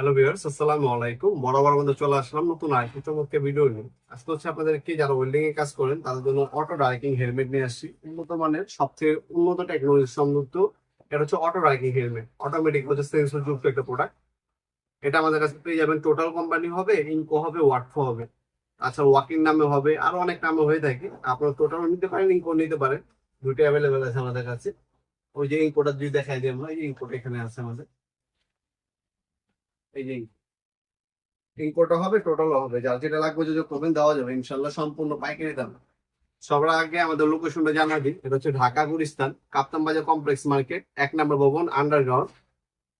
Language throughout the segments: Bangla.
হ্যালো ভিউয়ার্স আসসালামু আলাইকুম। বরাবর আমাদের চলে আসলাম নতুন আরেকটি চমৎকার ভিডিও নিয়ে। আজকে হচ্ছে আপনাদের আপনাদেরকে যারা ওয়েল্ডিং এ কাজ করেন, তাদের জন্য অটো ডাইকিং হেলমেট নিয়ে আসছি। উন্নত মানের সবচেয়ে উন্নত টেকনোলজি সম্যুক্ত এটা হচ্ছে অটো ডাইকিং হেলমেট অটোমেটিক হচ্ছে সেন্সর যুক্ত একটা প্রোডাক্ট এটা আমাদের কাছে পেয়ে যাবেন। টোটাল কোম্পানি হবে ইনকো হবে ওয়াটফো হবে। আচ্ছা ওয়াকিং নামে হবে, আরও অনেক নামে হয়ে থাকে। আপনারা টোটাল নিতে পারেন ইনকো নিতে পারেন। দুটো অ্যাভেলেবেল আছে আমাদের কাছে। ওই যে ইনকোটা যদি দেখাই দিই আমরা ইনকোটা এখানে আছে আমাদের। এই হবে টোটাল হবে। যার যেটা লাগবে যদি করবেন, দেওয়া যাবে। ইনশাল্লাহ সম্পূর্ণ পাইকারি দাম। সবার আগে আমাদের লোকেশনটা জানা দিই এটা হচ্ছে ঢাকা, গুলিস্তান, কাপ্তান বাজার কমপ্লেক্স মার্কেট এক নম্বর ভবন আন্ডারগ্রাউন্ড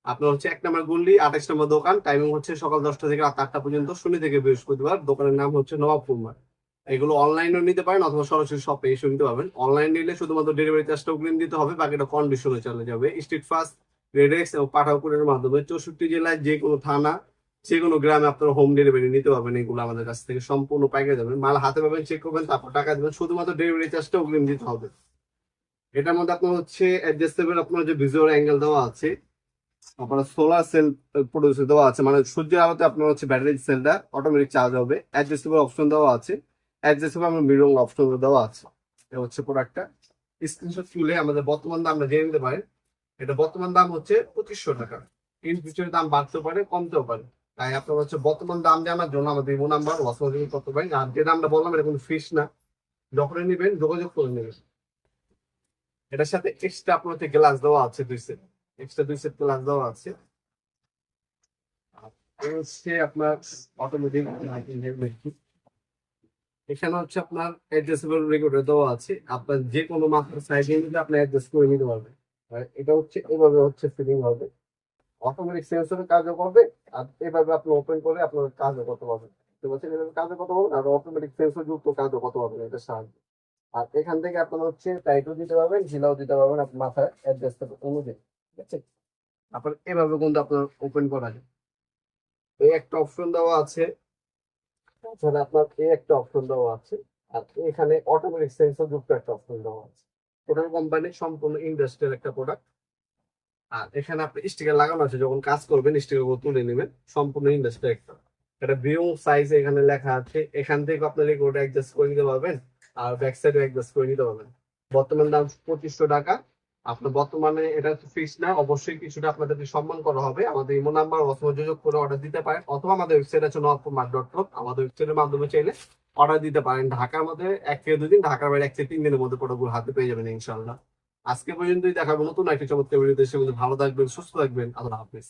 আপনার হচ্ছে এক নম্বর গুল্লি আঠাশ নম্বর দোকান। টাইমিং হচ্ছে সকাল দশটা থেকে রাত আটটা পর্যন্ত, শনি থেকে বৃহস্পতিবার। দোকানের নাম হচ্ছে নবাবপুর মার্ট এগুলো অনলাইনেও নিতে পারেন অথবা সরাসরি শপে এসে নিতে পারবেন। অনলাইন নিলে শুধুমাত্র ডেলিভারি চার্জটা অগ্রিম দিতে হবে, বাকিটা কন্ডিশনে চলে যাবে। স্ট্রিট ফাস্ট রেডেক্স এবং পাঠাকুরের মাধ্যমে চৌষট্টি জেলায় যে কোনো থানা, যে কোনো গ্রামে আপনারা হোম ডেলিভারি নিতে পারবেন। এগুলো আমাদের কাছ থেকে সম্পূর্ণ পাইকারি যাবেন মাল হাতে পাবেন চেক করবেন, তারপর টাকা দেবেন। শুধুমাত্র ডেলিভারি চার্জটা অগ্রিম দিতে হবে। এটার মধ্যে আপনার হচ্ছে অ্যাডজাস্টেবল আপনার যে ভিজুয়াল অ্যাঙ্গেল দেওয়া আছে, আপনার সোলার সেল প্রডিউস দেওয়া আছে। মানে সূর্যের আলোতে আপনার হচ্ছে ব্যাটারি সেলটা অটোমেটিক চার্জ হবে। অ্যাডজাস্টেবল অপশন দেওয়া আছে। অ্যাডজাস্টেবল আপনার মিরর অপশন দেওয়া আছে। এটা হচ্ছে প্রোডাক্টটা স্ক্রিনশট তুলে আমাদের বর্তমান দামটা জেনে নিতে পারেন। এটা বর্তমান দাম হচ্ছে পঁচিশশো টাকা। ইন ফিউচারে দাম বাড়তেও পারে, কমতেও পারে। তাই আপনার হচ্ছে বর্তমান দাম জানার জন্য আমাদের ইমো নাম্বার ওয়াসমাজি করতে পারেন আর যে দামটা বললাম, এটা কোনো ফিস না। যখনই নেবেন, যোগাযোগ করে নেবেন। এটার সাথে এক্সট্রা আপনার হচ্ছে গ্লাস দেওয়া আছে দুই সেট এক্সট্রা দুই সেট গ্লাস দেওয়া আছে। আপনার অটোমেটিক এখানে হচ্ছে আপনার অ্যাডজাস্টেবল রেগুলেটর দেওয়া আছে। আপনার যে কোনো মাত্রার সাইজে নিলে আপনি অ্যাডজাস্ট করে নিতে পারবেন। এটা হচ্ছে, এভাবে হচ্ছে ফিটিং হবে। অটোমেটিক সেন্সরের কাজও করবে, আর এভাবে আপনি ওপেন করে আপনার কাজও করতে পারবেন। বুঝতে পারছেন? এভাবে কাজও করতে পারবেন, আর অটোমেটিক সেন্সর যুক্ত কাজও করতে পারবেন এটার সাহায্যে। আর এখান থেকে আপনার হচ্ছে টাইটও দিতে পারবেন ঢিলাও দিতে পারবেন আপনার মাথায় অ্যাডজাস্ট অনুযায়ী, ঠিক আছে? আপনার এভাবে কিন্তু আপনার ওপেন করা যায়। এই একটা অপশন দেওয়া আছে। তাছাড়া আপনার এই একটা অপশন দেওয়া আছে, আর এখানে অটোমেটিক সেন্সর যুক্ত একটা অপশন দেওয়া আছে। টোটাল কোম্পানির সম্পূর্ণ ইন্ডাস্ট্রিয়াল একটা প্রোডাক্ট আর এখানে আপনি স্টিকার লাগানো আছে, যখন কাজ করবেন স্টিকারগুলো তুলে নেবেন, সম্পূর্ণ ইন্ডাস্ট্রি একটা। এটা ভিউ সাইজ এখানে লেখা আছে, এখান থেকে আপনার রেকর্ড অ্যাডজাস্ট করে নিতে পারবেন, আর ব্যাক সাইডে অ্যাডজাস্ট করে নিতে পারবেন। বর্তমান দাম পঁচিশশো টাকা। আপনার বর্তমানে এটা ফিক্স না, অবশ্যই কিছুটা আপনাদেরকে সম্মান করা হবে। আমাদের ইমো নাম্বার অথবা যোগাযোগ করে অর্ডার দিতে পারেন, অথবা আমাদের ওয়েবসাইট আছে নবপুর মার্ট ডট কম আমাদের ওয়েবসাইটের মাধ্যমে চাইলে অর্ডার দিতে পারেন। ঢাকার মধ্যে এক থেকে দুই দিন, ঢাকার বাইরে এক থেকে তিন দিনের মধ্যে প্রোডাক্টগুলো হাতে পেয়ে যাবেন ইনশাল্লাহ আজকে পর্যন্তই দেখাবো নতুন একটি চমৎকার ভিডিওতে সে ভালো থাকবেন, সুস্থ থাকবেন। আল্লাহ হাফিজ।